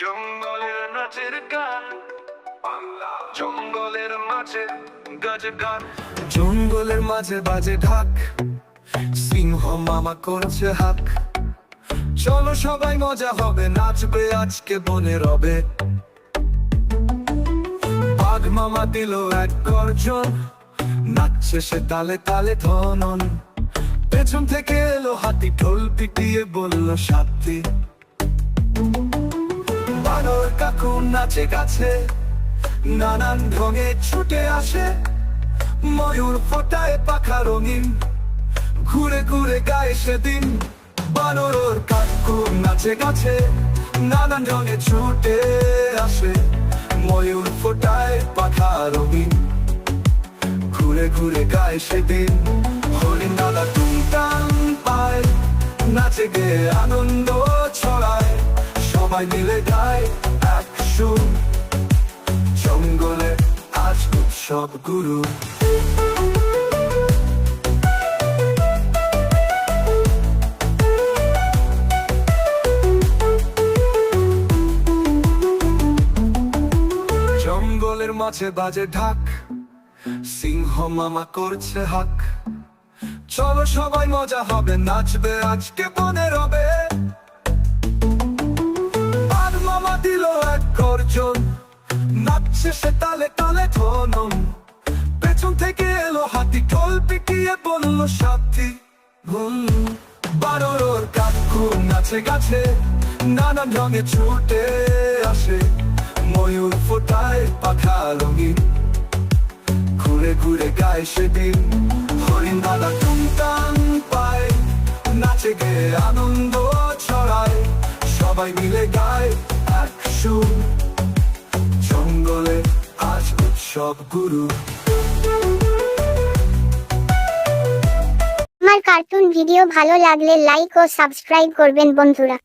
জঙ্গলের নাচের জঙ্গলের মাঝে গাছে জঙ্গলের মাঝে বাজে ঢাক। সিংহ মামা করছে হাক। চলো সবাই মজা হবে, নাচবে আজকে বনে রবে। বাঘ মামা দিল এক গর্জন, নাচছে সে তালে তালে ধনন। পেছন থেকে এলো হাতি, ঢোল পিটিয়ে বলল সাথী। কাকু নাচে গাছে নানান ঢঙে ছুটে আসে। ময়ূর ফোটায় পাখা রঙিন, ঘুরে ঘুরে গায়ে সেদিন। বানর ওর কাকু নাচে গাছে নানান রঙে ছুটে আসে। ময়ূর ফোটায় পাখা রঙিন, ঘুরে ঘুরে গায়ে সেদিন। হরিণ দাদা টুংটাং পায়, নাচে গে আনন্দ ছড়ায়। সবাই মিলে গায় জঙ্গলে আজ উৎসব গুরু। জঙ্গলের মাঝে বাজে ঢাক, সিংহ মামা করছে হাক। চলো সবাই মজা হবে, নাচবে আজকে বনে রবে। গর্জন নাচছে সে তালে তালে ধনম। পেছন থেকে এলো হাতি, ঢোল পিটিয়ে বলল, সাথী বারোর কাকু নাচে গাছে, নানান রঙে ছুটে আসে। ময়ূর ফোটায় পাখা রঙিন। ঘুরে ঘুরে গায়ে সেদিন, হরিণ দাদা টুংটাং পায়। নাচে গে আনন্দ ছড়ায়, সবাই মিলে গায় এক সুর। আমার কার্টুন ভিডিও ভালো লাগলে লাইক ও সাবস্ক্রাইব করবেন বন্ধুরা।